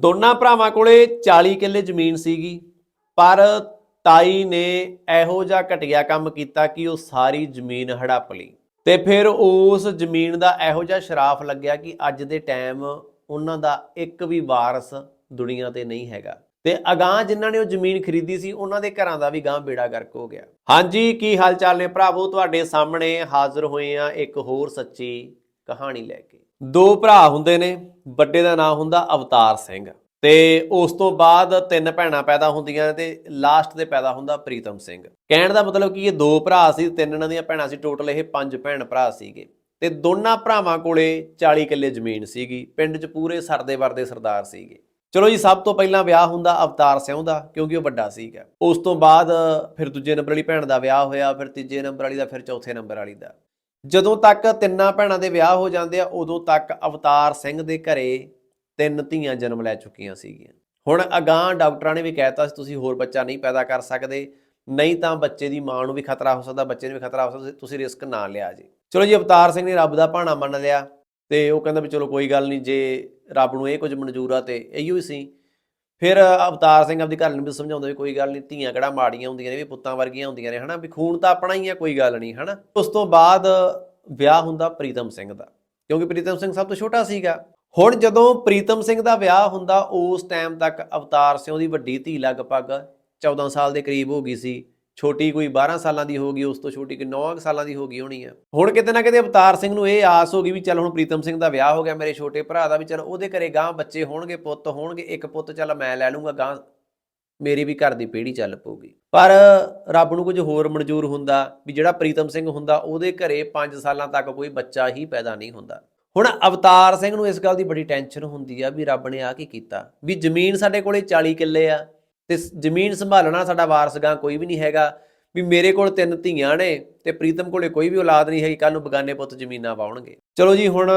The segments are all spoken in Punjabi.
ਦੋਨਾਂ ਭਰਾਵਾਂ ਕੋਲੇ 40 ਕਿੱਲੇ ਜ਼ਮੀਨ ਸੀਗੀ, ਪਰ ਤਾਈ ਨੇ ਇਹੋ ਜਿਹਾ ਘਟੀਆ ਕੰਮ ਕੀਤਾ ਕਿ ਉਹ ਸਾਰੀ ਜ਼ਮੀਨ ਹੜੱਪ ਲਈ। ਤੇ ਫਿਰ ਉਸ ਜ਼ਮੀਨ ਦਾ ਇਹੋ ਜਿਹਾ ਸ਼ਰਾਫ ਲੱਗਿਆ ਕਿ ਅੱਜ ਦੇ ਟਾਈਮ ਉਹਨਾਂ ਦਾ ਇੱਕ ਵੀ ਵਾਰਸ ਦੁਨੀਆ ਤੇ ਨਹੀਂ ਹੈਗਾ। ਤੇ ਅਗਾਹ ਜਿਨ੍ਹਾਂ ਨੇ ਉਹ ਜ਼ਮੀਨ ਖਰੀਦੀ ਸੀ, ਉਹਨਾਂ ਦੇ ਘਰਾਂ ਦਾ ਵੀ ਗਾਂ ਬੇੜਾ ਗਰਕ ਹੋ ਗਿਆ। ਹਾਂਜੀ, ਕੀ ਹਾਲ ਚਾਲ ਨੇ ਭਰਾਵੋ? ਤੁਹਾਡੇ ਸਾਹਮਣੇ ਹਾਜ਼ਰ ਹੋਏ ਆ ਇੱਕ ਹੋਰ ਸੱਚੀ ਕਹਾਣੀ ਲੈ ਕੇ। ਦੋ ਭਰਾ ਹੁੰਦੇ ਨੇ, ਵੱਡੇ ਦਾ ਨਾਮ ਹੁੰਦਾ ਅਵਤਾਰ ਸਿੰਘ ਤੇ ਉਸ ਤੋਂ ਬਾਅਦ ਤਿੰਨ ਭੈਣਾਂ ਪੈਦਾ ਹੁੰਦੀਆਂ ਤੇ ਲਾਸਟ ਤੇ ਪੈਦਾ ਹੁੰਦਾ ਪ੍ਰੀਤਮ ਸਿੰਘ। ਕਹਿਣ ਦਾ ਮਤਲਬ ਕਿ ਇਹ ਦੋ ਭਰਾ ਸੀ, ਤਿੰਨ ਇਹਨਾਂ ਦੀਆਂ ਭੈਣਾਂ ਸੀ ਟੋਟਲ ਇਹ ਪੰਜ ਭੈਣ ਭਰਾ ਸੀਗੇ। ਤੇ ਦੋਨਾਂ ਭਰਾਵਾਂ ਕੋਲੇ 40 ਕਿੱਲੇ ਜ਼ਮੀਨ ਸੀਗੀ, ਪਿੰਡ 'ਚ ਪੂਰੇ ਸਰਦੇ ਵਰਦੇ ਸਰਦਾਰ ਸੀਗੇ। ਚਲੋ ਜੀ, ਸਭ ਤੋਂ ਪਹਿਲਾਂ ਵਿਆਹ ਹੁੰਦਾ ਅਵਤਾਰ ਸਿੰਘ ਦਾ, ਕਿਉਂਕਿ ਉਹ ਵੱਡਾ ਸੀਗਾ। ਉਸ ਤੋਂ ਬਾਅਦ ਫਿਰ ਦੂਜੇ ਨੰਬਰ ਵਾਲੀ ਭੈਣ ਦਾ ਵਿਆਹ ਹੋਇਆ, ਫਿਰ ਤੀਜੇ ਨੰਬਰ ਵਾਲੀ ਦਾ, ਫਿਰ ਚੌਥੇ ਨੰਬਰ ਵਾਲੀ ਦਾ। ਜਦੋਂ ਤੱਕ ਤਿੰਨਾਂ ਭੈਣਾਂ ਦੇ ਵਿਆਹ ਹੋ ਜਾਂਦੇ ਆ, ਉਦੋਂ ਤੱਕ ਅਵਤਾਰ ਸਿੰਘ ਦੇ ਘਰੇ ਤਿੰਨ ਧੀਆਂ ਜਨਮ ਲੈ ਚੁੱਕੀਆਂ ਸੀਗੀਆਂ। ਹੁਣ ਅਗਾਹ ਡਾਕਟਰਾਂ ਨੇ ਵੀ ਕਹਿਤਾ ਸੀ, ਤੁਸੀਂ ਹੋਰ ਬੱਚਾ ਨਹੀਂ ਪੈਦਾ ਕਰ ਸਕਦੇ। ਨਹੀਂ ਤਾਂ ਬੱਚੇ ਦੀ ਮਾਂ ਨੂੰ ਵੀ ਖਤਰਾ ਹੋ ਸਕਦਾ, ਬੱਚੇ ਨੂੰ ਵੀ ਖਤਰਾ ਹੋ ਸਕਦਾ, ਤੁਸੀਂ ਰਿਸਕ ਨਾ ਲਿਆ ਜੀ। ਚਲੋ ਜੀ, ਅਵਤਾਰ ਸਿੰਘ ਨੇ ਰੱਬ ਦਾ ਭਾਣਾ ਮੰਨ ਲਿਆ ਤੇ ਉਹ ਕਹਿੰਦਾ ਵੀ ਚਲੋ ਕੋਈ ਗੱਲ ਨਹੀਂ, ਜੇ ਰੱਬ ਨੂੰ ਇਹ ਕੁਝ ਮਨਜ਼ੂਰ ਆ ਤੇ ਇਹੀਓ ਹੀ ਸੀ। ਫਿਰ ਅਵਤਾਰ ਸਿੰਘ ਆਪਦੀ ਘਰ ਨੂੰ ਵੀ ਸਮਝਾਉਂਦਾ ਵੀ ਕੋਈ ਗੱਲ ਨਹੀਂ ਧੀਆਂ ਕਿਹੜਾ ਮਾੜੀਆਂ ਹੁੰਦੀਆਂ ਨੇ, ਵੀ ਪੁੱਤਾਂ ਵਰਗੀਆਂ ਹੁੰਦੀਆਂ ਨੇ, ਹਨਾ? ਵੀ ਖੂਨ ਤਾਂ ਆਪਣਾ ਹੀ ਆ, ਕੋਈ ਗੱਲ ਨਹੀਂ ਹਨਾ? ਉਸ ਤੋਂ ਬਾਅਦ ਵਿਆਹ ਹੁੰਦਾ ਪ੍ਰੀਤਮ ਸਿੰਘ ਦਾ, ਕਿਉਂਕਿ ਪ੍ਰੀਤਮ ਸਿੰਘ ਸਭ ਤੋਂ ਛੋਟਾ ਸੀਗਾ। ਹੁਣ ਜਦੋਂ ਪ੍ਰੀਤਮ ਸਿੰਘ ਦਾ ਵਿਆਹ ਹੁੰਦਾ, ਉਸ ਟਾਈਮ ਤੱਕ ਅਵਤਾਰ ਸਿੰਘ ਦੀ ਵੱਡੀ ਧੀ ਲਗਭਗ 14 ਸਾਲ ਦੇ ਕਰੀਬ ਹੋ ਗਈ ਸੀ। ਛੋਟੀ ਕੋਈ 12 ਸਾਲਾਂ ਦੀ ਹੋ ਗਈ, ਉਸ ਤੋਂ ਛੋਟੀ ਕੋਈ 9 ਸਾਲਾਂ ਦੀ ਹੋ ਗਈ ਹੋਣੀ ਆ। ਹੁਣ ਕਿਤੇ ਨਾ ਕਿਤੇ ਅਵਤਾਰ ਸਿੰਘ ਨੂੰ ਇਹ ਆਸ ਹੋ ਗਈ ਵੀ ਚੱਲ ਹੁਣ ਪ੍ਰੀਤਮ ਸਿੰਘ ਦਾ ਵਿਆਹ ਹੋ ਗਿਆ, ਮੇਰੇ ਛੋਟੇ ਭਰਾ ਦਾ ਵੀ ਚੱਲ ਉਹਦੇ ਘਰੇ ਗਾਂ ਬੱਚੇ ਹੋਣਗੇ, ਪੁੱਤ ਹੋਣਗੇ, ਇੱਕ ਪੁੱਤ ਚੱਲ ਮੈਂ ਲੈ ਲੂੰਗਾ ਗਾਂ ਮੇਰੀ ਵੀ ਘਰ ਦੀ ਪੀੜ੍ਹੀ ਚੱਲ ਪਊਗੀ। ਪਰ ਰੱਬ ਨੂੰ ਕੁਝ ਹੋਰ ਮਨਜ਼ੂਰ ਹੁੰਦਾ ਵੀ ਜਿਹੜਾ ਪ੍ਰੀਤਮ ਸਿੰਘ ਹੁੰਦਾ, ਉਹਦੇ ਘਰੇ 5 ਸਾਲਾਂ ਤੱਕ ਕੋਈ ਬੱਚਾ ਹੀ ਪੈਦਾ ਨਹੀਂ ਹੁੰਦਾ। ਹੁਣ ਅਵਤਾਰ ਸਿੰਘ ਨੂੰ ਇਸ ਗੱਲ ਦੀ ਬੜੀ ਟੈਨਸ਼ਨ ਹੁੰਦੀ ਆ ਵੀ ਰੱਬ ਨੇ ਆ ਕੀ ਕੀਤਾ? ਵੀ ਜ਼ਮੀਨ ਸਾਡੇ ਕੋਲੇ 40 ਕਿੱਲੇ ਆ ਤੇ ਜ਼ਮੀਨ ਸੰਭਾਲਣਾ ਸਾਡਾ ਵਾਰਸਗਾਂ ਕੋਈ ਵੀ ਨਹੀਂ ਹੈਗਾ। ਵੀ ਮੇਰੇ ਕੋਲ ਤਿੰਨ ਧੀਆਂ ਨੇ ਤੇ ਪ੍ਰੀਤਮ ਕੋਲੇ ਕੋਈ ਵੀ ਔਲਾਦ ਨਹੀਂ ਹੈਗੀ ਕੱਲ ਨੂੰ ਬਗਾਨੇ ਪੁੱਤ ਜ਼ਮੀਨਾਂ ਵਾਉਣਗੇ। ਚਲੋ ਜੀ, ਹੁਣ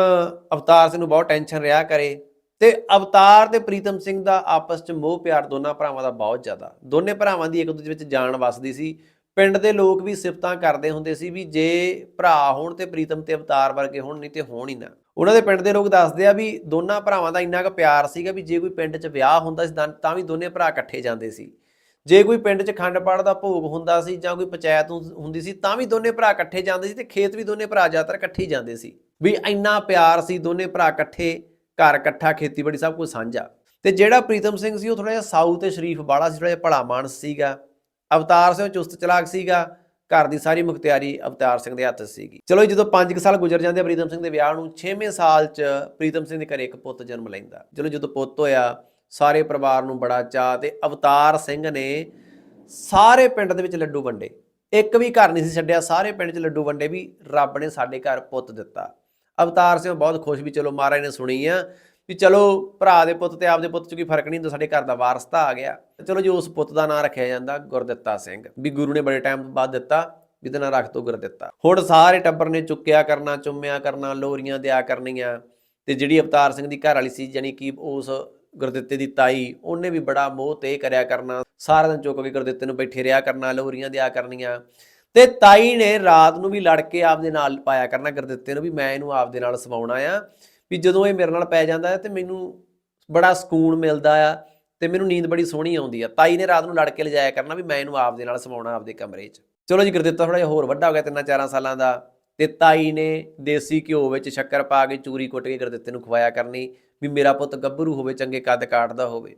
ਅਵਤਾਰ ਸਿੰਘ ਨੂੰ ਬਹੁਤ ਟੈਨਸ਼ਨ ਰਿਹਾ ਕਰੇ। ਤੇ ਅਵਤਾਰ ਤੇ ਪ੍ਰੀਤਮ ਸਿੰਘ ਦਾ ਆਪਸ 'ਚ ਮੋਹ ਪਿਆਰ ਦੋਨਾਂ ਭਰਾਵਾਂ ਦਾ ਬਹੁਤ ਜ਼ਿਆਦਾ। ਦੋਨੇ ਭਰਾਵਾਂ ਦੀ ਇੱਕ ਦੂਜੇ ਵਿੱਚ ਜਾਨ ਵਸਦੀ ਸੀ। ਪਿੰਡ ਦੇ ਲੋਕ ਵੀ ਸਿਫਤਾਂ ਕਰਦੇ ਹੁੰਦੇ ਸੀ ਵੀ ਜੇ ਭਰਾ ਹੋਣ ਤੇ ਪ੍ਰੀਤਮ ਤੇ ਅਵਤਾਰ ਵਰਗੇ ਹੋਣ, ਨਹੀਂ ਤੇ ਹੋਣ ਹੀ ਨਾ। ਉਹਨਾਂ ਦੇ ਪਿੰਡ ਦੇ ਲੋਕ ਦੱਸਦੇ ਆ ਵੀ ਦੋਨਾਂ ਭਰਾਵਾਂ ਦਾ ਇੰਨਾ ਕੁ ਪਿਆਰ ਸੀਗਾ ਵੀ ਜੇ ਕੋਈ ਪਿੰਡ 'ਚ ਵਿਆਹ ਹੁੰਦਾ ਸੀ ਤਾਂ- ਤਾਂ ਵੀ ਦੋਨੇ ਭਰਾ ਇਕੱਠੇ ਜਾਂਦੇ ਸੀ। ਜੇ ਕੋਈ ਪਿੰਡ 'ਚ ਖੰਡ ਪਾੜ ਦਾ ਭੋਗ ਹੁੰਦਾ ਸੀ ਜਾਂ ਕੋਈ ਪੰਚਾਇਤ ਹੁੰ- ਹੁੰਦੀ ਸੀ, ਤਾਂ ਵੀ ਦੋਨੇ ਭਰਾ ਇਕੱਠੇ ਜਾਂਦੇ ਸੀ ਤੇ ਖੇਤ ਵੀ ਦੋਨੇ ਭਰਾ ਜ਼ਿਆਦਾਤਰ ਇਕੱਠੇ ਹੀ ਜਾਂਦੇ ਸੀ। ਵੀ ਇੰਨਾ ਪਿਆਰ ਸੀ ਦੋਨੇ ਭਰਾ ਇਕੱਠੇ, ਘਰ ਇਕੱਠਾ, ਖੇਤੀਬਾੜੀ ਸਭ ਕੁਝ ਸਾਂਝਾ। ਤੇ ਜਿਹੜਾ ਪ੍ਰੀਤਮ ਸਿੰਘ ਸੀ, ਉਹ ਥੋੜਾ ਜਿਹਾ ਸਾਊ ਤੇ ਸ਼ਰੀਫ ਬਾਲਾ ਸੀ ਥੋੜਾ ਜਿਹਾ ਭਲਾ ਮਾਨਸ ਸੀਗਾ। ਅਵਤਾਰ ਸਿੰਘ ਚੁਸਤ ਚਲਾਕ ਸੀਗਾ ਘਰ ਦੀ ਸਾਰੀ ਮੁਖਤਿਆਰੀ ਅਵਤਾਰ ਸਿੰਘ ਦੇ ਹੱਥ ਸੀਗੀ। ਚਲੋ ਜੀ, ਜਦੋਂ 5 ਸਾਲ ਗੁਜ਼ਰ ਜਾਂਦੇ ਆ ਪ੍ਰੀਤਮ ਸਿੰਘ ਦੇ ਵਿਆਹ ਨੂੰ 6ਵੇਂ ਸਾਲ 'ਚ ਪ੍ਰੀਤਮ ਸਿੰਘ ਦੇ ਘਰੇ ਇੱਕ ਪੁੱਤ ਜਨਮ ਲੈਂਦਾ। ਚਲੋ ਜਦੋਂ ਪੁੱਤ ਹੋਇਆ ਸਾਰੇ ਪਰਿਵਾਰ ਨੂੰ ਬੜਾ ਚਾਅ ਤੇ ਅਵਤਾਰ ਸਿੰਘ ਨੇ ਸਾਰੇ ਪਿੰਡ ਦੇ ਵਿੱਚ ਲੱਡੂ ਵੰਡੇ। ਇੱਕ ਵੀ ਘਰ ਨਹੀਂ ਸੀ ਛੱਡਿਆ ਸਾਰੇ ਪਿੰਡ 'ਚ ਲੱਡੂ ਵੰਡੇ ਵੀ ਰੱਬ ਨੇ ਸਾਡੇ ਘਰ ਪੁੱਤ ਦਿੱਤਾ। ਅਵਤਾਰ ਸਿੰਘ ਬਹੁਤ ਖੁਸ਼ ਵੀ ਚਲੋ ਮਹਾਰਾਜ ਨੇ ਸੁਣੀ ਆ ਵੀ ਚਲੋ ਭਰਾ ਦੇ ਪੁੱਤ ਤੇ ਆਪਦੇ ਪੁੱਤ 'ਚ ਕੋਈ ਫ਼ਰਕ ਨਹੀਂ ਹੁੰਦਾ, ਸਾਡੇ ਘਰ ਦਾ ਵਾਰਸ ਤਾਂ ਆ ਗਿਆ। ਚਲੋ ਜੀ ਉਸ ਪੁੱਤ ਦਾ ਨਾਂ ਰੱਖਿਆ ਜਾਂਦਾ ਗੁਰਦਿੱਤਾ ਸਿੰਘ। ਵੀ ਗੁਰੂ ਨੇ ਬੜੇ ਟਾਈਮ ਬਾਅਦ ਦਿੱਤਾ ਵੀ ਇਹਦਾ ਨਾਂ ਰੱਖ ਤੋ ਗੁਰਦਿੱਤਾ। ਹੁਣ ਸਾਰੇ ਟੱਬਰ ਨੇ ਚੁੱਕਿਆ ਕਰਨਾ, ਚੁੰਮਿਆ ਕਰਨਾ, ਲੋਰੀਆਂ ਦਿਆ ਕਰਨੀਆਂ। ਤੇ ਜਿਹੜੀ ਅਵਤਾਰ ਸਿੰਘ ਦੀ ਘਰ ਵਾਲੀ ਸੀ ਜਾਨੀ ਕਿ ਉਸ ਗੁਰਦਿੱਤੇ ਦੀ ਤਾਈ, ਉਹਨੇ ਵੀ ਬੜਾ ਮੋਹ ਤੇ ਕਰਿਆ ਕਰਨਾ। ਸਾਰਾ ਦਿਨ ਚੁੱਕ ਕੇ ਗੁਰਦਿੱਤੇ ਨੂੰ ਬੈਠੇ ਰਿਆ ਕਰਨਾ, ਲੋਰੀਆਂ ਦਿਆ ਕਰਨੀਆਂ। ਤੇ ਤਾਈ ਨੇ ਰਾਤ ਨੂੰ ਵੀ ਲੜ ਕੇ ਆਪਦੇ ਨਾਲ ਪਾਇਆ ਕਰਨਾ, ਗੁਰਦਿੱਤੇ ਨੂੰ ਵੀ ਮੈਂ ਇਹਨੂੰ ਆਪਦੇ ਨਾਲ ਸਵਾਉਣਾ ਆ। ਵੀ ਜਦੋਂ ਇਹ ਮੇਰੇ ਨਾਲ ਪੈ ਜਾਂਦਾ ਹੈ ਤੇ ਮੈਨੂੰ ਬੜਾ ਸਕੂਨ ਮਿਲਦਾ ਆ ਤੇ ਮੈਨੂੰ ਨੀਂਦ ਬੜੀ ਸੋਹਣੀ ਆਉਂਦੀ ਆ। ਤਾਈ ਨੇ ਰਾਤ ਨੂੰ ਲੜ ਕੇ ਲਿਜਾਇਆ ਕਰਨਾ ਵੀ ਮੈਂ ਇਹਨੂੰ ਆਪਦੇ ਨਾਲ ਸਮਾਉਣਾ ਆਪਦੇ ਕਮਰੇ 'ਚ। ਚਲੋ ਜੀ ਗੁਰਦਿੱਤਾ ਥੋੜਾ ਜਿਹਾ ਹੋਰ ਵੱਡਾ ਹੋ ਗਿਆ ਤਿੰਨਾਂ ਚਾਰਾਂ ਸਾਲਾਂ ਦਾ ਤੇ ਤਾਈ ਨੇ ਦੇਸੀ ਘਿਓ ਵਿੱਚ ਸ਼ੱਕਰ ਪਾ ਕੇ ਚੂਰੀ ਕੁੱਟ ਕੇ ਗੁਰਦਿੱਤੇ ਨੂੰ ਖਵਾਇਆ ਕਰਨੀ ਵੀ ਮੇਰਾ ਪੁੱਤ ਗੱਭਰੂ ਹੋਵੇ, ਚੰਗੇ ਕੱਦ ਕਾਟਦਾ ਹੋਵੇ।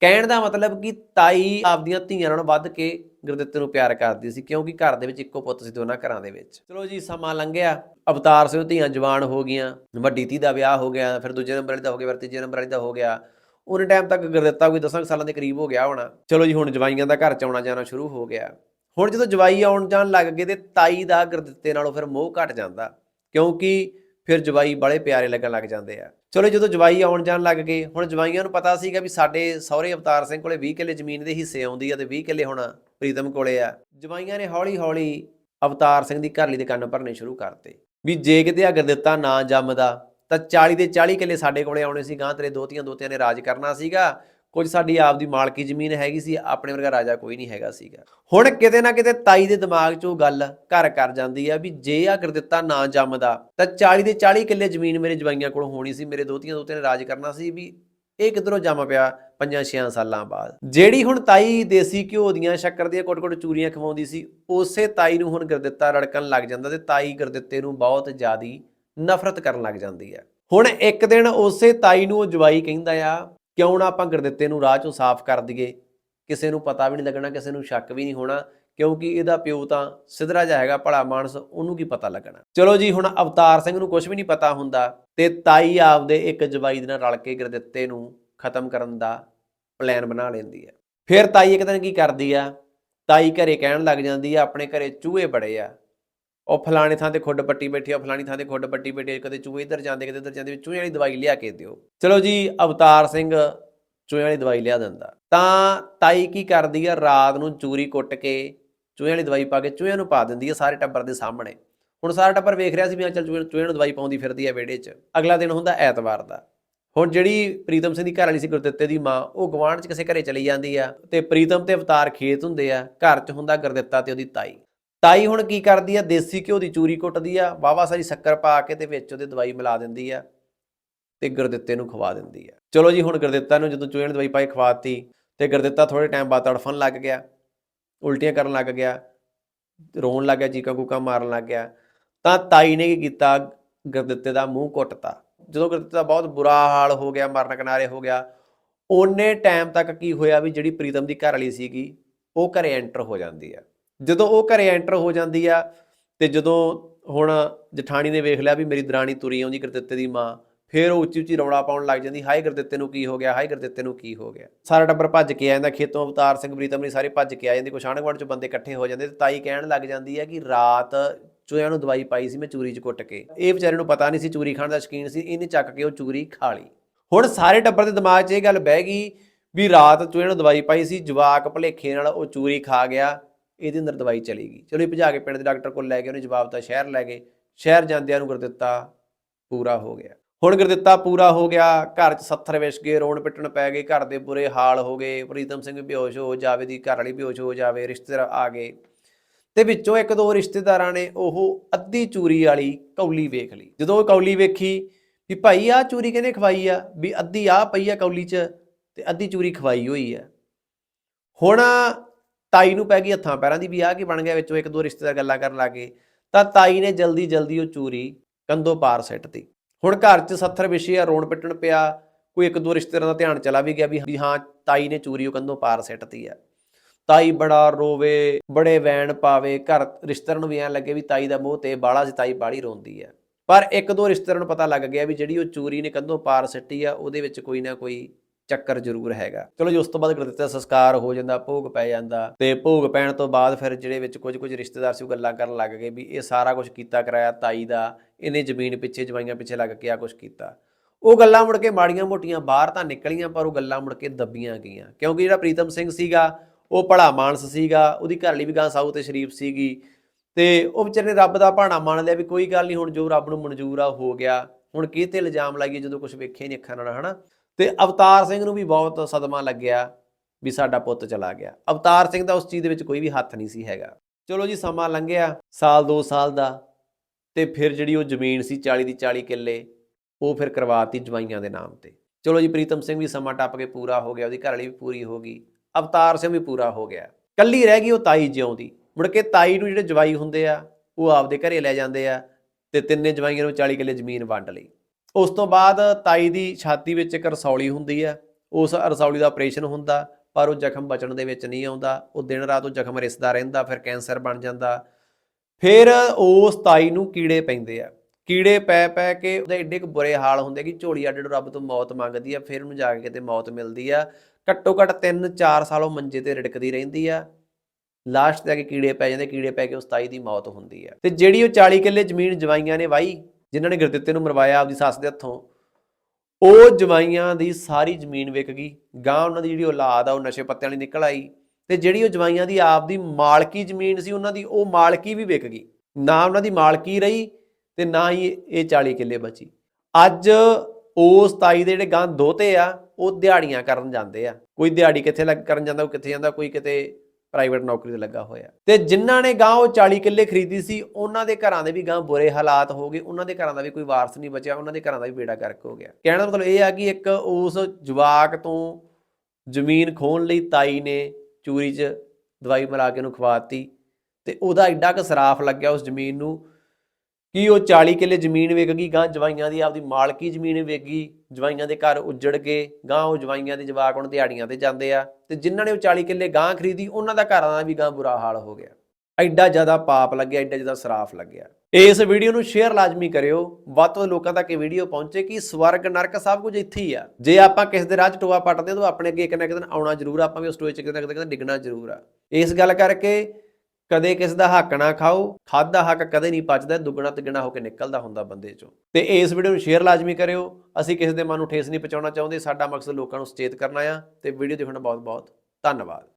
ਕਹਿਣ ਦਾ ਮਤਲਬ ਕਿ ਤਾਈ ਆਪਦੀਆਂ ਧੀਆਂ ਨਾਲੋਂ ਵੱਧ ਕੇ ਗੁਰਦਿੱਤੇ ਨੂੰ ਪਿਆਰ ਕਰਦੀ ਸੀ, ਕਿਉਂਕਿ ਘਰ ਦੇ ਵਿੱਚ ਇੱਕੋ ਪੁੱਤ ਸੀ ਦੋਨਾਂ ਘਰਾਂ ਦੇ ਵਿੱਚ। ਚਲੋ ਜੀ, ਸਮਾਂ ਲੰਘਿਆ। ਅਵਤਾਰ ਸਿੰਘ ਧੀਆਂ ਜਵਾਨ ਹੋ ਗਈਆਂ। ਵੱਡੀ ਧੀ ਦਾ ਵਿਆਹ ਹੋ ਗਿਆ, ਫਿਰ ਦੂਜੇ ਨੰਬਰ ਵਾਲੀ ਦਾ ਹੋ ਗਿਆ, ਫਿਰ ਤੀਜੇ ਨੰਬਰ ਵਾਲੀ ਦਾ ਹੋ ਗਿਆ। ਉਹਨੇ ਟਾਈਮ ਤੱਕ ਗੁਰਦਿੱਤਾ ਕੋਈ 10 ਸਾਲਾਂ ਦੇ ਕਰੀਬ ਹੋ ਗਿਆ ਹੋਣਾ। ਚਲੋ ਜੀ, ਹੁਣ ਜਵਾਈਆਂ ਦਾ ਘਰ ਚ ਆਉਣਾ ਜਾਣਾ ਸ਼ੁਰੂ ਹੋ ਗਿਆ। ਹੁਣ ਜਦੋਂ ਜਵਾਈ ਆਉਣ ਜਾਣ ਲੱਗ ਗਏ ਤੇ ਤਾਈ ਦਾ ਗੁਰਦਿੱਤੇ ਨਾਲੋਂ ਫਿਰ ਮੋਹ ਘਟ ਜਾਂਦਾ। ਕਿਉਂਕਿ ਫਿਰ ਜਵਾਈ ਬੜੇ ਪਿਆਰੇ ਲੱਗਣ ਲੱਗ ਜਾਂਦੇ ਆ। ਚਲੋ ਜਦੋਂ ਜਵਾਈ ਆਉਣ ਜਾਣ ਲੱਗ ਗਏ, ਹੁਣ ਜਵਾਈਆਂ ਨੂੰ ਪਤਾ ਸੀਗਾ ਵੀ ਸਾਡੇ ਸਹੁਰੇ ਅਵਤਾਰ ਸਿੰਘ ਕੋਲੇ 20 ਕਿੱਲੇ ਜ਼ਮੀਨ ਦੇ ਹਿੱਸੇ ਆਉਂਦੀ ਆ ਤੇ 20 ਕਿੱਲੇ ਹੁਣ ਪ੍ਰੀਤਮ ਕੋਲੇ ਆ। ਜਵਾਈਆਂ ਨੇ ਹੌਲੀ-ਹੌਲੀ ਅਵਤਾਰ ਸਿੰਘ ਦੀ ਘਰਲੀ ਦੇ ਕੰਨ ਭਰਨੇ ਸ਼ੁਰੂ ਕਰਤੇ। ਵੀ ਜੇ ਕਿਤੇ ਆ ਗੁਰਦਿੱਤਾ ਨਾ ਜੰਮਦਾ, ਤਾਂ 40 ਦੇ 40 ਕਿੱਲੇ ਸਾਡੇ ਕੋਲੇ ਆਉਣੇ ਸੀ ਗਾਂ ਤੇਰੇ ਦੋਤੀਆਂ ਦੋਤਿਆਂ ਨੇ ਰਾਜ ਕਰਨਾ ਸੀਗਾ। ਕੁਝ ਸਾਡੀ ਆਪਦੀ ਮਾਲਕੀ ਜ਼ਮੀਨ ਹੈਗੀ ਸੀ, ਆਪਣੇ ਵਰਗਾ ਰਾਜਾ ਕੋਈ ਨਹੀਂ ਹੈਗਾ ਸੀਗਾ। ਹੁਣ ਕਿਤੇ ਨਾ ਕਿਤੇ ਤਾਈ ਦੇ ਦਿਮਾਗ 'ਚ ਉਹ ਗੱਲ ਘਰ ਕਰ ਜਾਂਦੀ ਆ ਵੀ ਜੇ ਆ ਗੁਰਦਿੱਤਾ ਨਾ ਜੰਮਦਾ, ਤਾਂ 40 ਦੇ 40 ਕਿੱਲੇ ਜ਼ਮੀਨ ਮੇਰੇ ਜਵਾਈਆਂ ਕੋਲ ਹੋਣੀ ਸੀ, ਮੇਰੇ ਦੋਤੀਆਂ ਦੋਤਿਆਂ ਨੇ ਰਾਜ ਕਰਨਾ ਸੀ ਵੀ ਇਹ ਕਿਧਰੋਂ ਜੰਮ ਪਿਆ? ਪੰਜਾਂ ਛੇਆਂ ਸਾਲਾਂ ਬਾਅਦ। ਜਿਹੜੀ ਹੁਣ ਤਾਈ ਦੇਸੀ ਘਿਓ ਦੀਆਂ ਸ਼ੱਕਰ ਦੀਆਂ ਕੁੱਟ-ਕੁੱਟ ਚੂਰੀਆਂ ਖਵਾਉਂਦੀ ਸੀ, ਉਸੇ ਤਾਈ ਨੂੰ ਹੁਣ ਗੁਰਦਿੱਤਾ ਰੜਕਣ ਲੱਗ ਜਾਂਦਾ ਤੇ ਤਾਈ ਗੁਰਦਿੱਤੇ ਨੂੰ ਬਹੁਤ ਜ਼ਿਆਦੀ ਨਫ਼ਰਤ ਕਰਨ ਲੱਗ ਜਾਂਦੀ ਹੈ। ਹੁਣ ਇੱਕ ਦਿਨ ਉਸੇ ਤਾਈ ਨੂੰ ਉਹ ਜਵਾਈ ਕਹਿੰਦਾ ਆ, ਕਿਉਂ ਨਾ ਆਪਾਂ ਗੁਰਦਿੱਤੇ ਨੂੰ ਰਾਹ ਚੋਂ ਸਾਫ਼ ਕਰ ਦਈਏ? ਕਿਸੇ ਨੂੰ ਪਤਾ ਵੀ ਨਹੀਂ ਲੱਗਣਾ, ਕਿਸੇ ਨੂੰ ਸ਼ੱਕ ਵੀ ਨਹੀਂ ਹੋਣਾ, ਕਿਉਂਕਿ ਇਹਦਾ ਪਿਓ ਤਾਂ ਸਿਧਰਾ ਜਿਹਾ ਹੈਗਾ, ਭਲਾ ਮਾਨਸ, ਉਹਨੂੰ ਕੀ ਪਤਾ ਲੱਗਣਾ? ਚਲੋ ਜੀ, ਹੁਣ ਅਵਤਾਰ ਸਿੰਘ ਨੂੰ ਕੁਝ ਵੀ ਨਹੀਂ ਪਤਾ ਹੁੰਦਾ ਤੇ ਤਾਈ ਆਪਦੇ ਇੱਕ ਜਵਾਈ ਦੇ ਨਾਲ ਰਲ ਕੇ ਗੁਰਦਿੱਤੇ ਨੂੰ ਖਤਮ ਕਰਨ ਦਾ ਪਲਾਨ ਬਣਾ ਲੈਂਦੀ ਹੈ। ਫਿਰ ਤਾਈ ਇੱਕ ਦਿਨ ਕੀ ਕਰਦੀ ਆ? ਤਾਈ ਘਰੇ ਕਹਿਣ ਲੱਗ ਜਾਂਦੀ ਆ ਆਪਣੇ ਘਰੇ ਚੂਹੇ ਬੜੇ ਆ। ਉਹ ਫਲਾਣੇ ਥਾਂ ਤੇ ਖੁੱਡ ਪੱਟੀ ਬੈਠੀ ਆ ਫਲਾਣੀ ਥਾਂ ਤੇ ਖੁੱਡ ਪੱਟੀ ਬੈਠੀ ਆ, ਕਦੇ ਚੂਹੇ ਇੱਧਰ ਜਾਂਦੇ ਕਦੇ ਉੱਧਰ ਜਾਂਦੇ ਵੀ ਚੂਹੇ ਵਾਲੀ ਦਵਾਈ ਲਿਆ ਕੇ ਦਿਓ। ਚਲੋ ਜੀ ਅਵਤਾਰ ਸਿੰਘ ਚੂਹੇ ਵਾਲੀ ਦਵਾਈ ਲਿਆ ਦਿੰਦਾ। ਤਾਂ ਤਾਈ ਕੀ ਕਰਦੀ ਆ ਰਾਤ ਨੂੰ ਚੂਰੀ ਕੁੱਟ ਕੇ ਚੂਹੇ ਵਾਲੀ ਦਵਾਈ ਪਾ ਕੇ ਚੂਹਿਆਂ ਨੂੰ ਪਾ ਦਿੰਦੀ ਆ ਸਾਰੇ ਟੱਬਰ ਦੇ ਸਾਹਮਣੇ। ਹੁਣ ਸਾਰਾ ਟੱਬਰ ਵੇਖ ਰਿਹਾ ਸੀ ਵੀ ਹਾਂ ਚੱਲ ਚੂਹੇ ਚੂਹੇ ਨੂੰ ਦਵਾਈ ਪਾਉਂਦੀ ਫਿਰਦੀ ਆ ਵਿਹੜੇ 'ਚ। ਅਗਲਾ ਦਿਨ ਹੁੰਦਾ ਐਤਵਾਰ ਦਾ। ਹੁਣ ਜਿਹੜੀ ਪ੍ਰੀਤਮ ਸਿੰਘ ਦੀ ਘਰ ਵਾਲੀ ਸੀ ਗੁਰਦਿੱਤੇ ਦੀ ਮਾਂ, ਉਹ ਗਵਾਂਢ 'ਚ ਕਿਸੇ ਘਰੇ ਚਲੀ ਜਾਂਦੀ ਆ ਤੇ ਪ੍ਰੀਤਮ ਤੇ ਅਵਤਾਰ ਖੇਤ ਹੁੰਦੇ ਆ, ਘਰ 'ਚ ਹੁੰਦਾ ਗੁਰਦਿੱਤਾ ਤੇ ਉਹਦੀ ਤਾਈ। ਤਾਈ ਹੁਣ ਕੀ ਕਰਦੀ ਆ? ਦੇਸੀ ਘਿਓ ਦੀ ਚੂਰੀ ਕੁੱਟਦੀ ਆ ਵਾਵਾ ਸਾਰੀ ਸ਼ੱਕਰ ਪਾ ਕੇ ਤੇ ਵਿੱਚ ਉਹਦੇ ਦਵਾਈ ਮਿਲਾ ਦਿੰਦੀ ਆ ਤੇ ਗੁਰਦਿੱਤੇ ਨੂੰ ਖਵਾ ਦਿੰਦੀ ਆ। ਚਲੋ ਜੀ, ਹੁਣ ਗੁਰਦਿੱਤਾ ਨੂੰ ਜਦੋਂ ਚੂਹੇ ਨੇ ਦਵਾਈ ਪਾਈ ਖਵਾਤੀ ਤੇ ਗੁਰਦਿੱਤਾ ਥੋੜੇ ਟਾਈਮ ਬਾਅਦ ਤੜਫਣ ਲੱਗ ਗਿਆ, ਉਲਟੀਆਂ ਕਰਨ ਲੱਗ ਗਿਆ, ਰੋਣ ਲੱਗ ਗਿਆ ਚੀਕਾਂ ਕੂਕਾਂ ਮਾਰਨ ਲੱਗ ਗਿਆ, ਤਾਂ ਤਾਈ ਨੇ ਕੀ ਕੀਤਾ? ਗੁਰਦਿੱਤੇ ਦਾ ਮੂੰਹ ਕੁੱਟਤਾ। ਜਦੋਂ ਗੁਰਦਿੱਤੇ ਦਾ ਬਹੁਤ ਬੁਰਾ ਹਾਲ ਹੋ ਗਿਆ, ਮਰਨ ਕਿਨਾਰੇ ਹੋ ਗਿਆ, ਓਨੇ ਟਾਈਮ ਤੱਕ ਕੀ ਹੋਇਆ ਵੀ ਜਿਹੜੀ ਪ੍ਰੀਤਮ ਦੀ ਘਰ ਵਾਲੀ ਸੀਗੀ, ਉਹ ਘਰੇ ਐਂਟਰ ਹੋ ਜਾਂਦੀ ਆ। ਜਦੋਂ ਉਹ ਘਰੇ ਐਂਟਰ ਹੋ ਜਾਂਦੀ ਆ ਤੇ ਜਦੋਂ ਹੁਣ ਜਠਾਣੀ ਨੇ ਵੇਖ ਲਿਆ ਵੀ ਮੇਰੀ ਦਰਾਣੀ ਤੁਰੀ ਆਉਂਦੀ ਗੁਰਦਿੱਤੇ ਦੀ ਮਾਂ, ਫਿਰ ਉਹ ਉੱਚੀ ਉੱਚੀ ਰੌਲਾ ਪਾਉਣ ਲੱਗ ਜਾਂਦੀ, ਹਾਏ ਗੁਰਦਿੱਤੇ ਨੂੰ ਕੀ ਹੋ ਗਿਆ? ਹਾਏ ਗੁਰਦਿੱਤੇ ਨੂੰ ਕੀ ਹੋ ਗਿਆ? ਸਾਰਾ ਟੱਬਰ ਭੱਜ ਕੇ ਆ ਜਾਂਦਾ, ਖੇਤੋਂ ਅਵਤਾਰ ਸਿੰਘ, ਪ੍ਰੀਤਮ ਨੇ ਸਾਰੇ ਭੱਜ ਕੇ ਆ ਜਾਂਦੇ, ਕੁਛ ਆਂਢ ਗੁਆਂਢ ਚ ਬੰਦੇ ਇਕੱਠੇ ਹੋ ਜਾਂਦੇ ਤੇ ਤਾਈ ਕਹਿਣ ਲੱਗ ਜਾਂਦੀ ਹੈ ਕਿ ਰਾਤ ਚੂਹਿਆਂ ਨੂੰ ਦਵਾਈ ਪਾਈ ਸੀ ਮੈਂ ਚੂਰੀ ਚ ਕੁੱਟ ਕੇ। ਇਹ ਵਿਚਾਰੇ ਨੂੰ ਪਤਾ ਨਹੀਂ ਸੀ ਚੂਰੀ ਖਾਣ ਦਾ ਸ਼ੌਕੀਨ ਸੀ, ਇਹਨੇ ਚੱਕ ਕੇ ਉਹ ਚੂਰੀ ਖਾ ਲਈ। ਹੁਣ ਸਾਰੇ ਟੱਬਰ ਦੇ ਦਿਮਾਗ 'ਚ ਇਹ ਗੱਲ ਬਹਿ ਗਈ ਵੀ ਰਾਤ ਚੂਹਿਆਂ ਨੂੰ ਦਵਾਈ ਪਾਈ ਸੀ, ਜਵਾਕ ਭਲੇਖੇ ਨਾਲ ਉਹ ਚੂਰੀ ਖਾ ਗਿਆ, ਇਹਦੇ ਅੰਦਰ ਦਵਾਈ ਚਲੀ ਗਈ। ਚਲੋ ਇਹ ਭਜਾ ਕੇ ਪਿੰਡ ਦੇ ਡਾਕਟਰ ਕੋਲ ਲੈ ਕੇ ਉਹਨੇ ਜਵਾਬ ਤਾਂ ਸ਼ਹਿਰ ਲੈ ਗਏ। ਸ਼ਹਿਰ ਜਾਂਦਿਆਂ ਨੂੰ ਗੁਰਦਿੱਤਾ ਪੂਰਾ ਹੋ ਗਿਆ। ਹੁਣ ਗੁਰਦਿੱਤਾ ਪੂਰਾ ਹੋ ਗਿਆ, ਘਰ 'ਚ ਸੱਥਰ ਵਿਛ ਗਏ, ਰੋਣ ਪਿੱਟਣ ਪੈ ਗਏ, ਘਰ ਦੇ ਬੁਰੇ ਹਾਲ ਹੋ ਗਏ, ਪ੍ਰੀਤਮ ਸਿੰਘ ਵੀ ਬੇਹੋਸ਼ ਹੋ ਜਾਵੇ ਦੀ ਘਰ ਵਾਲੀ ਬੇਹੋਸ਼ ਹੋ ਜਾਵੇ, ਰਿਸ਼ਤੇਦਾਰ ਆ ਗਏ। ਤੇ ਵਿੱਚੋਂ ਇੱਕ ਦੋ ਰਿਸ਼ਤੇਦਾਰਾਂ ਨੇ ਉਹ ਅੱਧੀ ਚੂਰੀ ਵਾਲੀ ਕੌਲੀ ਵੇਖ ਲਈ। ਜਦੋਂ ਉਹ ਕੌਲੀ ਵੇਖੀ ਵੀ ਭਾਈ ਆਹ ਚੂਰੀ ਕਿਹਨੇ ਖਵਾਈ ਆ? ਵੀ ਅੱਧੀ ਆ ਪਈ ਆ ਕੌਲੀ 'ਚ ਤੇ ਅੱਧੀ ਚੂਰੀ ਖਵਾਈ ਹੋਈ ਆ। ਹੁਣ ਤਾਈ ਨੂੰ ਪੈ ਗਈ ਹੱਥਾਂ ਪੈਰਾਂ ਦੀ ਵੀ ਆ ਕੀ ਬਣ ਗਿਆ ਵਿੱਚੋਂ ਇੱਕ ਦੋ ਰਿਸ਼ਤੇਦਾਰ ਗੱਲਾਂ ਕਰਨ ਲੱਗੇ ਤਾਂ ਤਾਈ ਨੇ ਜਲਦੀ ਜਲਦੀ ਉਹ ਚੂਰੀ ਕੰਧੋਂ ਪਾਰ ਸਿੱਟਤੀ ਹੁਣ ਘਰ 'ਚ ਸੱਥਰ ਵਿਸ਼ੇ ਆ, ਰੋਣ ਪਿੱਟਣ ਪਿਆ, ਕੋਈ ਇੱਕ ਦੋ ਰਿਸ਼ਤੇਦਾਰਾਂ ਦਾ ਧਿਆਨ ਚਲਾ ਵੀ ਗਿਆ ਵੀ ਵੀ ਹਾਂ, ਤਾਈ ਨੇ ਚੂਰੀ ਉਹ ਕੰਧੋਂ ਪਾਰ ਸਿੱਟਤੀ ਆ। ਤਾਈ ਬੜਾ ਰੋਵੇ, ਬੜੇ ਵੈਣ ਪਾਵੇ, ਘਰ ਰਿਸ਼ਤੇਦਾਰਾਂ ਨੂੰ ਵੀ ਐਂ ਲੱਗੇ ਵੀ ਤਾਈ ਦਾ ਮੋਹ ਤੇ ਬਾਲਾ ਸੀ ਤਾਈ ਬਾੜੀ ਰੋਂਦੀ ਹੈ ਪਰ ਇੱਕ ਦੋ ਰਿਸ਼ਤੇਦਾਰਾਂ ਨੂੰ ਪਤਾ ਲੱਗ ਗਿਆ ਵੀ ਜਿਹੜੀ ਉਹ ਚੂਰੀ ਨੇ ਕੰਧੋਂ ਪਾਰ ਸਿੱਟੀ ਆ, ਉਹਦੇ ਵਿੱਚ ਕੋਈ ਨਾ ਕੋਈ ਚੱਕਰ ਜ਼ਰੂਰ ਹੈਗਾ। ਚਲੋ ਜੀ, ਉਸ ਤੋਂ ਬਾਅਦ ਗੁਰਦਿੱਤੇ ਦਾ ਸੰਸਕਾਰ, ਹੋ ਜਾਂਦਾ, ਭੋਗ ਪੈ ਜਾਂਦਾ ਤੇ ਭੋਗ ਪੈਣ ਤੋਂ ਬਾਅਦ ਫਿਰ ਜਿਹੜੇ ਵਿੱਚ ਕੁਝ ਕੁਝ ਰਿਸ਼ਤੇਦਾਰ ਸੀ ਉਹ ਗੱਲਾਂ ਕਰਨ ਲੱਗ ਗਏ ਵੀ ਇਹ ਸਾਰਾ ਕੁਝ ਕੀਤਾ ਕਰਾਇਆ ਤਾਈ ਦਾ, ਇਹਨੇ ਜ਼ਮੀਨ ਪਿੱਛੇ ਜਵਾਈਆਂ ਪਿੱਛੇ ਲੱਗ ਕੇ ਆ ਕੁਝ ਕੀਤਾ। ਉਹ ਗੱਲਾਂ ਮੁੜ ਕੇ ਮਾੜੀਆਂ ਮੋਟੀਆਂ ਬਾਹਰ ਤਾਂ ਨਿਕਲੀਆਂ ਪਰ ਉਹ ਗੱਲਾਂ ਮੁੜ ਕੇ ਦੱਬੀਆਂ ਗਈਆਂ। ਕਿਉਂਕਿ ਜਿਹੜਾ ਪ੍ਰੀਤਮ ਸਿੰਘ ਸੀਗਾ ਉਹ ਭਲਾ ਮਾਨਸ ਸੀਗਾ, ਉਹਦੀ ਘਰ ਲਈ ਵੀ ਗਾਂ ਸਾਊ ਤੇ ਸ਼ਰੀਫ ਸੀਗੀ। ਤੇ ਉਹ ਵਿਚਾਰੇ ਨੇ ਰੱਬ ਦਾ ਭਾਣਾ ਮੰਨ ਲਿਆ ਵੀ ਕੋਈ ਗੱਲ ਨਹੀਂ ਹੁਣ ਜੋ ਰੱਬ ਨੂੰ ਮਨਜ਼ੂਰ ਆ ਹੋ ਗਿਆ। ਹੁਣ ਕਿਹਤੇ ਇਲਜ਼ਾਮ ਲਾਈਏ ਜਦੋਂ ਕੁਝ ਵੇਖਿਆ ਨਹੀਂ ਅੱਖਾਂ ਨਾਲ, ਹਨਾ? ਤੇ ਅਵਤਾਰ ਸਿੰਘ ਨੂੰ ਵੀ ਬਹੁਤ ਸਦਮਾ ਲੱਗਿਆ ਵੀ ਸਾਡਾ ਪੁੱਤ ਚਲਾ ਗਿਆ। ਅਵਤਾਰ ਸਿੰਘ ਦਾ ਉਸ ਚੀਜ਼ ਦੇ ਵਿੱਚ ਕੋਈ ਵੀ ਹੱਥ ਨਹੀਂ ਸੀ ਹੈਗਾ। ਚਲੋ ਜੀ, ਸਮਾਂ ਲੰਘਿਆ, ਸਾਲ 2 ਸਾਲ ਦਾ, ਤੇ ਫਿਰ ਜਿਹੜੀ ਉਹ ਜ਼ਮੀਨ ਸੀ 40 ਦੀ 40 ਕਿੱਲੇ, ਉਹ ਫਿਰ ਕਰਵਾਤੀ ਜਵਾਈਆਂ ਦੇ ਨਾਮ ਤੇ। ਚਲੋ ਜੀ, ਪ੍ਰੀਤਮ ਸਿੰਘ ਵੀ ਸਮਾਂ ਟੱਪ ਕੇ ਪੂਰਾ ਹੋ ਗਿਆ, ਉਹਦੀ ਘਰ ਵਾਲੀ ਵੀ ਪੂਰੀ ਹੋ ਗਈ। ਅਵਤਾਰ ਸਿੰਘ ਵੀ ਪੂਰਾ ਹੋ ਗਿਆ। ਕੱਲੀ ਰਹਿ ਗਈ ਉਹ ਤਾਈ ਜਿਉਂਦੀ। ਮੁੜ ਕੇ ਤਾਈ ਨੂੰ ਜਿਹੜੇ ਜਵਾਈ ਹੁੰਦੇ ਆ, ਉਹ ਆਪਦੇ ਘਰੇ ਲੈ ਜਾਂਦੇ ਆ ਤੇ ਤਿੰਨੇ ਜਵਾਈਆਂ ਨੂੰ 40 ਕਿੱਲੇ ਜ਼ਮੀਨ ਵੰਡ ਲਈ। ਉਸ ਤੋਂ ਬਾਅਦ ਤਾਈ ਦੀ ਛਾਤੀ ਵਿੱਚ ਇੱਕ ਰਸੌਲੀ ਹੁੰਦੀ ਆ। ਉਸ ਰਸੌਲੀ ਦਾ ਆਪਰੇਸ਼ਨ ਹੁੰਦਾ, ਪਰ ਉਹ ਜ਼ਖਮ ਬਚਣ ਦੇ ਵਿੱਚ ਨਹੀਂ ਆਉਂਦਾ। ਉਹ ਦਿਨ ਰਾਤ ਉਹ ਜ਼ਖਮ ਰਿਸਦਾ ਰਹਿੰਦਾ, ਫਿਰ ਕੈਂਸਰ ਬਣ ਜਾਂਦਾ। ਫਿਰ ਉਸ ਤਾਈ ਨੂੰ ਕੀੜੇ ਪੈਂਦੇ ਆ। ਕੀੜੇ ਪੈ ਪੈ ਕੇ ਉਹਦੇ ਏਡੇ ਕੁ ਬੁਰੇ ਹਾਲ ਹੁੰਦੇ ਕਿ ਝੋਲੀ ਅੱਡ ਰੱਬ ਤੋਂ ਮੌਤ ਮੰਗਦੀ ਆ, ਫਿਰ ਉਹਨੂੰ ਜਾ ਕੇ ਕਿਤੇ ਮੌਤ ਮਿਲਦੀ ਆ। ਘੱਟੋ ਘੱਟ 3-4 ਸਾਲ ਉਹ ਮੰਜੇ ਤੇ ਰਿੜਕਦੀ ਰਹਿੰਦੀ ਆ। ਲਾਸਟ ਤੇ ਆ ਕੇ ਕੀੜੇ ਪੈ ਜਾਂਦੇ, ਕੀੜੇ ਪੈ ਕੇ ਉਸ ਤਾਈ ਦੀ ਮੌਤ ਹੁੰਦੀ ਆ। ਤੇ ਜਿਹੜੀ ਉਹ 40 ਕਿੱਲੇ ਜ਼ਮੀਨ ਜਵਾਈਆਂ ਨੇ ਵਾਈ ਜਿਨ੍ਹਾਂ ਨੇ ਗੁਰਦਿੱਤੇ ਨੂੰ ਮਰਵਾਇਆ ਆਪਦੀ ਸੱਸ ਦੇ ਹੱਥੋਂ, ਉਹ ਜਵਾਈਆਂ ਦੀ ਸਾਰੀ ਜ਼ਮੀਨ ਵਿਕ ਗਈ। ਗਾਂ ਉਹਨਾਂ ਦੀ ਜਿਹੜੀ ਔਲਾਦ ਆ, ਉਹ ਨਸ਼ੇ ਪੱਤਿਆਂ ਵਾਲੀ ਨਿਕਲ ਆਈ। ਤੇ ਜਿਹੜੀ ਉਹ ਜਵਾਈਆਂ ਦੀ ਆਪਦੀ ਮਾਲਕੀ ਜ਼ਮੀਨ ਸੀ, ਉਹਨਾਂ ਦੀ ਉਹ ਮਾਲਕੀ ਵੀ ਵਿਕ ਗਈ। ਨਾ ਉਹਨਾਂ ਦੀ ਮਾਲਕੀ ਰਹੀ ਤੇ ਨਾ ਹੀ ਇਹ 40 ਕਿੱਲੇ ਬਚੀ। ਅੱਜ ਉਸ ਤਾਈ ਦੇ ਜਿਹੜੇ ਗਾਂ ਦੋਤੇ ਆ ਉਹ ਦਿਹਾੜੀਆਂ ਕਰਨ ਜਾਂਦੇ ਆ। ਕੋਈ ਦਿਹਾੜੀ ਕਿੱਥੇ ਲੱਗ, ਕਰਨ ਜਾਂਦਾ, ਉਹ ਕਿੱਥੇ ਜਾਂਦਾ, ਕੋਈ ਕਿਤੇ ਪ੍ਰਾਈਵੇਟ ਨੌਕਰੀ ਤੇ ਲੱਗਾ ਹੋਇਆ। ਤੇ ਜਿਨ੍ਹਾਂ ਨੇ ਗਾਂ ਉਹ 40 ਕਿੱਲੇ ਖਰੀਦੀ ਸੀ, ਉਹਨਾਂ ਦੇ ਘਰਾਂ ਦੇ ਵੀ ਗਾਂ ਬੁਰੇ ਹਾਲਾਤ ਹੋ ਗਏ, ਉਹਨਾਂ ਦੇ ਘਰਾਂ ਦਾ ਵੀ ਕੋਈ ਵਾਰਸ ਨਹੀਂ ਬਚਿਆ, ਉਹਨਾਂ ਦੇ ਘਰਾਂ ਦਾ ਵੀ ਬੇੜਾ ਗਰਕ ਹੋ ਗਿਆ। ਕਹਿਣ ਦਾ ਮਤਲਬ ਇਹ ਆ ਕਿ ਇੱਕ ਉਸ ਜਵਾਕ ਤੋਂ ਜ਼ਮੀਨ ਖੋਣ ਲਈ ਤਾਈ ਨੇ ਚੂਰੀ 'ਚ ਦਵਾਈ ਮਿਲਾ ਕੇ ਉਹਨੂੰ ਖਵਾਤੀ ਤੇ ਉਹਦਾ ਐਡਾ ਕੁ ਸਰਾਫ ਲੱਗਿਆ ਉਸ ਜ਼ਮੀਨ ਨੂੰ ਕਿ ਉਹ 40 ਕਿੱਲੇ ਜ਼ਮੀਨ ਵਿਕ ਗਈ? ਗਾਂ ਜਵਾਈਆਂ ਦੀ ਆਪਦੀ ਮਾਲਕੀ ਜ਼ਮੀਨ ਵਿਕ ਗਈ। ਜਵਾਈਆਂ ਦੇ ਘਰ ਉੱਜੜ ਕੇ ਗਾਂ ਉਹ ਜਵਾਈਆਂ ਦੇ ਜਵਾਕ ਹੁਣ ਦਿਹਾੜੀਆਂ ਤੇ ਜਾਂਦੇ ਆ। ਤੇ ਜਿਨ੍ਹਾਂ ਨੇ ਉਹ 40 ਕਿੱਲੇ ਗਾਂ ਖਰੀਦੀ, ਉਹਨਾਂ ਦਾ ਘਰਾਂ ਦਾ ਵੀ ਗਾਂ ਬੁਰਾ ਹਾਲ ਹੋ ਗਿਆ। ਐਡਾ ਜ਼ਿਆਦਾ ਪਾਪ ਲੱਗਿਆ, ਐਡਾ ਜ਼ਿਆਦਾ ਸਰਾਫ ਲੱਗਿਆ। ਇਸ ਵੀਡੀਓ ਨੂੰ ਸ਼ੇਅਰ ਲਾਜ਼ਮੀ ਕਰਿਓ। ਵੱਧ ਤੋਂ ਵੱਧ ਲੋਕਾਂ ਤੱਕ ਇਹ ਵੀਡੀਓ ਪਹੁੰਚੇ ਕਿ ਸਵਰਗ ਨਰਕ ਸਭ ਕੁਝ ਇੱਥੇ ਹੀ ਆ। ਜੇ ਆਪਾਂ ਕਿਸੇ ਦੇ ਰਾਹ 'ਚ ਟੋਆ ਪੱਟਦੇ ਹਾਂ ਤਾਂ ਆਪਣੇ ਅੱਗੇ ਇੱਕ ਨਾ ਇੱਕ ਦਿਨ ਆਉਣਾ ਜ਼ਰੂਰ ਆਪਾਂ ਵੀ ਉਸ ਟੋਏ 'ਚ ਕਿਤੇ ਨਾ ਕਿਤੇ ਡਿੱਗਣਾ ਜ਼ਰੂਰ ਆ। ਇਸ ਗੱਲ ਕਰਕੇ ਕਦੇ ਕਿਸ ਦਾ ਹੱਕ ਨਾ ਖਾਓ, ਖਾਦਾ ਹੱਕ ਕਦੇ ਨਹੀਂ ਪਚਦਾ, ਦੁੱਗਣਾ ਤਿੱਗਣਾ ਹੋ ਕੇ ਨਿਕਲਦਾ ਹੁੰਦਾ ਬੰਦੇ ਚੋਂ। ਤੇ ਇਸ ਵੀਡੀਓ ਨੂੰ ਸ਼ੇਅਰ ਲਾਜ਼ਮੀ ਕਰਿਓ। ਅਸੀਂ ਕਿਸੇ ਦੇ ਮਨ ਨੂੰ ਠੇਸ ਨਹੀਂ ਪਹੁੰਚਾਉਣਾ ਚਾਹੁੰਦੇ, ਸਾਡਾ ਮਕਸਦ ਲੋਕਾਂ ਨੂੰ ਸੁਚੇਤ ਕਰਨਾ ਆ। ਤੇ ਵੀਡੀਓ ਦੇਖਣ ਦਾ ਬਹੁਤ ਬਹੁਤ ਧੰਨਵਾਦ।